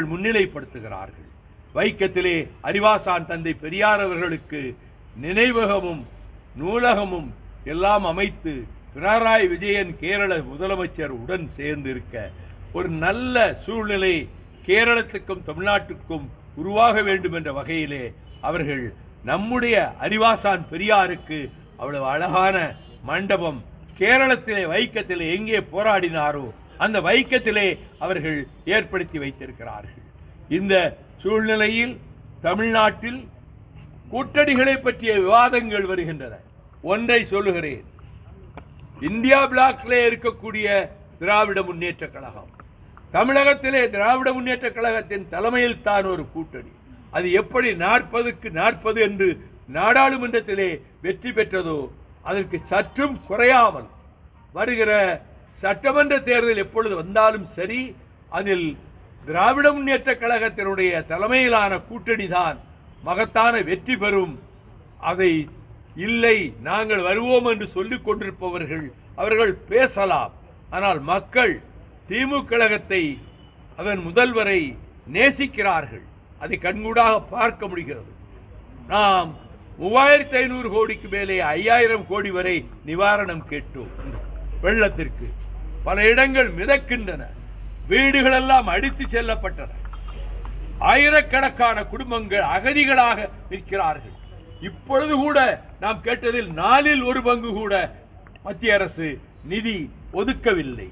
முன்னிலைப்படுத்துகிறார்கள். வைக்கத்திலே அறிவாசான் தந்தை பெரியார் அவர்களுக்கு நினைவகமும் நூலகமும் எல்லாம் அமைத்து பினராயி விஜயன் கேரள முதலமைச்சர் உடன் சேர்ந்து இருக்க ஒரு நல்ல சூழ்நிலை கேரளத்துக்கும் தமிழ்நாட்டுக்கும் உருவாக வேண்டும் என்ற வகையிலே அவர்கள் நம்முடைய அறிவாசான் பெரியாருக்கு அவ்வளவு அழகான மண்டபம் கேரளத்திலே வைக்கத்திலே எங்கே போராடினாரோ அந்த வைக்கத்திலே அவர்கள் ஏற்படுத்தி வைத்திருக்கிறார்கள். இந்த சூழ்நிலையில் தமிழ்நாட்டில் கூட்டணிகளை பற்றிய விவாதங்கள் வருகின்றன. ஒன்றை சொல்லுகிறேன். இந்தியா பிளாக்ல இருக்கக்கூடிய திராவிட முன்னேற்ற கழகம். தமிழகத்திலே திராவிட முன்னேற்ற கழகத்தின் தலைமையில் தான் ஒரு கூட்டணி. அது எப்படி நாற்பதுக்கு நாற்பது என்று நாடாளுமன்றத்திலே வெற்றி பெற்றதோ அதற்கு சற்றும் குறையாமல் வருகிற சட்டமன்ற தேர்தல் எப்பொழுது வந்தாலும் சரி அதில் திராவிட முன்னேற்ற கழகத்தினுடைய தலைமையிலான கூட்டணி தான் மகத்தான வெற்றி பெறும். அதை இல்லை நாங்கள் வருவோம் என்று சொல்லிக் கொண்டிருப்பவர்கள் அவர்கள் பேசலாம். ஆனால் மக்கள் திமுக கழகத்தை அதன் முதல்வரை நேசிக்கிறார்கள். அதை கண்கூடாக பார்க்க முடிகிறது. நாம் மூவாயிரத்தி ஐநூறு கோடிக்கு மேலே ஐயாயிரம் கோடி வரை நிவாரணம் கேட்டோம். வெள்ளத்திற்கு பல இடங்கள் மிதக்கின்றன. வீடுகளெல்லாம் அடித்து செல்லப்பட்டன. ஆயிரக்கணக்கான குடும்பங்கள் அகதிகளாக நிற்கிறார்கள். இப்பொழுது கூட நாம் கேட்டதில் நாலில் ஒரு பங்கு கூட மத்திய அரசு நிதி ஒதுக்கவில்லை.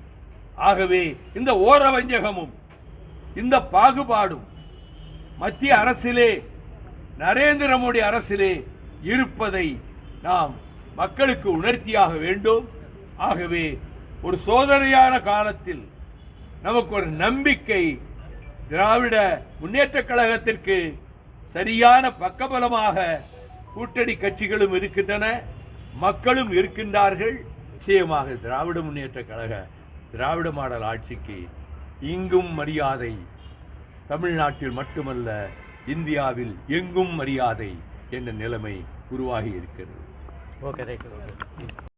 ஆகவே இந்த ஓரவஞ்சகமும் இந்த பாகுபாடும் மத்திய அரசிலே நரேந்திர மோடி அரசிலே இருப்பதை நாம் மக்களுக்கு உணர்த்தியாக வேண்டும். ஆகவே ஒரு சோதனையான காலத்தில் நமக்கு ஒரு நம்பிக்கை திராவிட முன்னேற்றக் கழகத்திற்கு சரியான பக்கபலமாக கூட்டணி கட்சிகளும் இருக்கின்றன மக்களும் இருக்கின்றார்கள். நிச்சயமாக திராவிட முன்னேற்றக் கழக திராவிட மாடல் ஆட்சிக்கு இங்கும் மரியாதை. தமிழ்நாட்டில் மட்டுமல்ல இந்தியாவில் எங்கும் மரியாதை என்ற நிலைமை உருவாகி இருக்கிறது. ஓகே